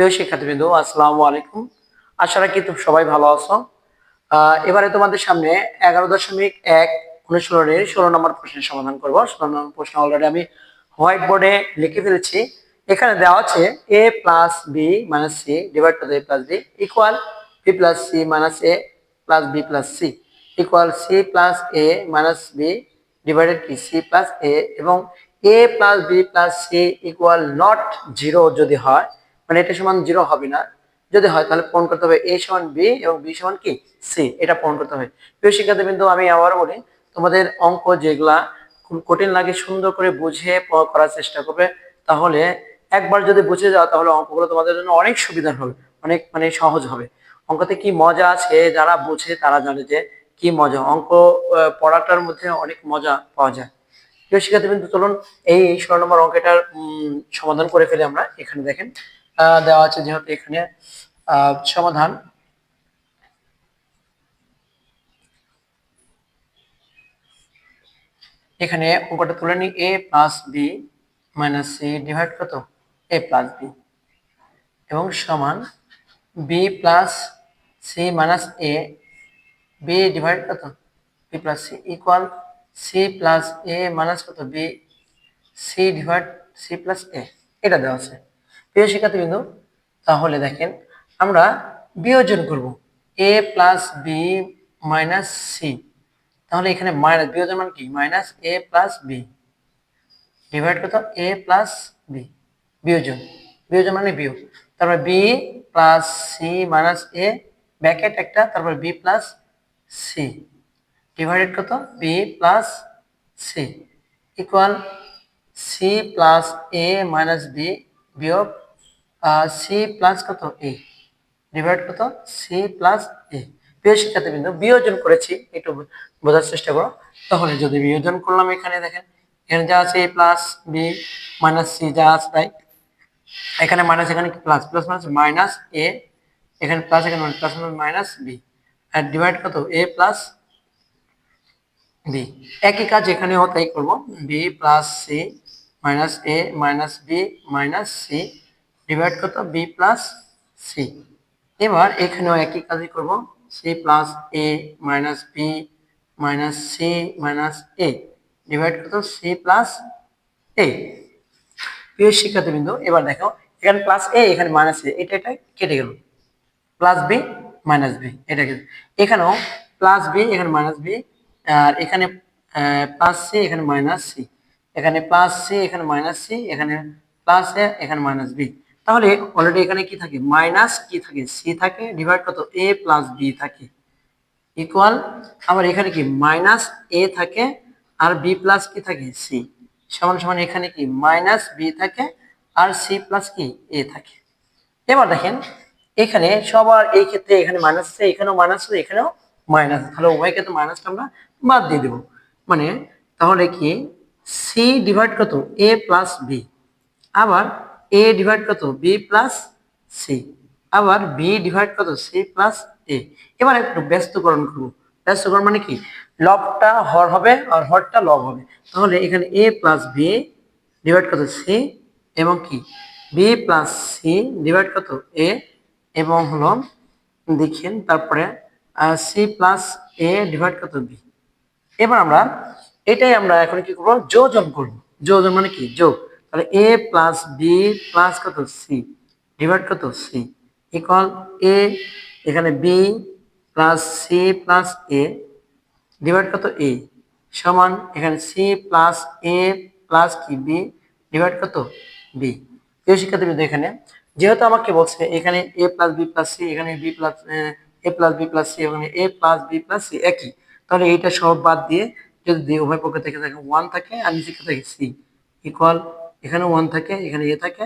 প্রিয় শিক্ষার্থীবৃন্দ, আসসালামু আলাইকুম। আশা রাখি তুমি সবাই ভালো আছো। এবারে তোমাদের সামনে এগারো দশমিক এক অনুশীলনের ষোলো নম্বর প্রশ্নের সমাধান করব। ষোলো নম্বর প্রশ্ন অলরেডি আমি হোয়াইট বোর্ডে লিখে ফেলেছি। এখানে দেওয়া আছে A plus B minus C divide to A plus B equal B plus C minus A plus B plus C equal C plus A minus B divided কি সি প্লাস এ এবং A plus B plus C equal not zero যদি হয় মানে এটা সমান zero হবে না। যদি হয় তাহলে পূরণ করতে হবে এ সমান বি এবং বি সমান কি? সি এটা পূরণ করতে হবে। প্রিয় শিক্ষার্থী বিন্দু আমি আবার বলি, তোমাদের অঙ্ক যেগুলা খুব কঠিন লাগে সুন্দর করে বুঝে করার চেষ্টা করবে, তাহলে একবার যদি বুঝে যাও তাহলে অঙ্কগুলো তোমাদের জন্য অনেক সুবিধার হবে, অনেক মানে সহজ হবে। অঙ্কতে কি মজা আছে যারা বুঝে তারা জানে যে কি মজা। অঙ্ক পড়াটার মধ্যে অনেক মজা পাওয়া যায়। প্রিয় শিক্ষার্থী বিন্দু চলুন এই ষোলো নম্বর অঙ্কটার সমাধান করে ফেলি আমরা। এখানে দেখেন দেওয়া আছে যেহেতু এখানে সমাধান। এখানে অঙ্কটা তুলে নিই A plus B minus C divide কত? এ প্লাস বি এবং সমান B plus C minus A B divide কত? B plus C equal C plus A minus কত? B C divide C plus A এটা দেওয়া আছে। প্রিয় শিক্ষার্থীবৃন্দ, তাহলে দেখেন আমরা বিয়োজন করব। A plus B minus C তাহলে এখানে মাইনাস বিয়োজন মানে কি? Minus A plus B divide কত এ প্লাস বি বিয়োজন বিয়োজন মানে বিয়োগ। তারপর B plus C minus A bracket একটা, তারপর বি প্লাস সি ডিভাইডেড কত B plus C equal C plus A minus B বিয়োগ সি প্লাস কত? এ ডিভাইড কত? সি প্লাস এ প্রিয় শিক্ষার্থীবৃন্দ বিয়োজন করেছি, একটু বোঝার চেষ্টা করো। তাহলে যদি বিয়োজন করলাম এখানে, দেখেন, এখানে যা আছে A plus B minus C যা আছে তাই। এখানে মাইনাস এখানে plus plus minus minus A এখানে প্লাস এখানে প্লাস মাইনাস বি আর ডিভাইড কত? এ প্লাস বি একই কাজ এখানেও তাই করব। B plus C minus A minus B minus C divide কত? বি প্লাস সি এবার এখানেও একই কাজই করব। C plus A minus B minus C minus A divide কত? সি প্লাস এ প্রিয় শিক্ষার্থীবৃন্দ, এবার দেখো, এখানে প্লাস এ এখানে মাইনাস এ এটা এটা কেটে গেল। প্লাস বি মাইনাস বি এটা কিন্তু এখানেও প্লাস বি এখানে মাইনাস বি আর এখানে প্লাস সি এখানে মাইনাস সি এখানে প্লাস সি এখানে মাইনাস সি এখানে প্লাস এ এখানে মাইনাস বি তাহলে অলরেডি এখানে কি থাকে? মাইনাস কি থাকে? সি থাকে ডিভাইড কত? এ প্লাস বি থাকে। ইকুয়াল আবার এখানে কি? মাইনাস এ থাকে আর বি প্লাস কি থাকে? সি সমান সমান এখানে কি? মাইনাস বি থাকে আর সি প্লাস কি? এ থাকে। এবার দেখেন, এখানে সবার এই ক্ষেত্রে এখানে মাইনাস আছে, এখানেও মাইনাস আছে, এখানেও মাইনাস তাহলে উভয় ক্ষেত্রে মাইনাসটা আমরা বাদ দিয়ে দেবো। মানে তাহলে কি? সি ডিভাইড কত? এ প্লাস বি আবার এ ডিভাইড কত? বি প্লাস সি আবার বি ডিভাইড কত? সি প্লাস এ এবার একটু ব্যস্তকরণ করব। ব্যস্তকরণ মানে কি? লবটা হর হবে আর হরটা লব হবে। তাহলে এখানে এ প্লাস বি ডিভাইড কত? সি এবং কি? বি প্লাস সি ডিভাইড কত? এ এবং হলো, দেখেন তারপরে সি প্লাস এ ডিভাইড কত? বি এবার আমরা, এটাই আমরা এখন কি করব? যোজন করব। যোজন মানে কি? যোগ। তাহলে এ প্লাস বি প্লাস কত? সি ডিভাইড কত? সি ইকুয়াল এ এখানে B plus C plus A divide কত? এ সমান এখানে সি প্লাস এ প্লাস কি? বি ডিভাইড কত? বি প্রিয় শিক্ষার্থী এখানে যেহেতু আমাকে বলছে এখানে A plus B plus C এখানে B plus A plus B plus C এখানে A plus B plus C একই। তাহলে এইটা সব বাদ দিয়ে যদি উভয় পক্ষ থেকে থাকে ওয়ান থাকে আর নিচে থাকে সি ইকুয়াল এখানে ওয়ান থাকে, এখানে এ থাকে,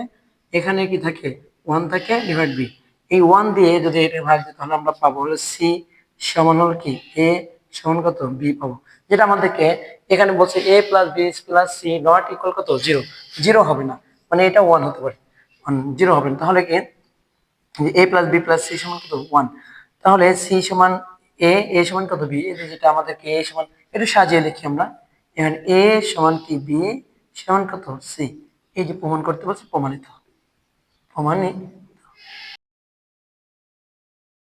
এখানে কি থাকে? ওয়ান থাকে ডিভাইড বি এই ওয়ান দিয়ে যদি এটা ভাগ দিই, তাহলে আমরা পাবো হলো সি সমান হল কি? এ সমান কত? বি পাবো। যেটা আমাদেরকে এখানে বলছে A plus B plus C not equal কত? জিরো জিরো হবে না। মানে এটা ওয়ান হতে পারে। জিরো হবে না। তাহলে কি? A plus B plus C সমান কত? ওয়ান তাহলে সি সমান এ এ সমান কত? বি যেটা আমাদেরকে এ সমান, একটু সাজিয়ে লিখি আমরা। এখানে এ সমান কি? বি সমান কত? সি এই যে প্রমাণ করতে বলছে প্রমাণিত প্রমাণিত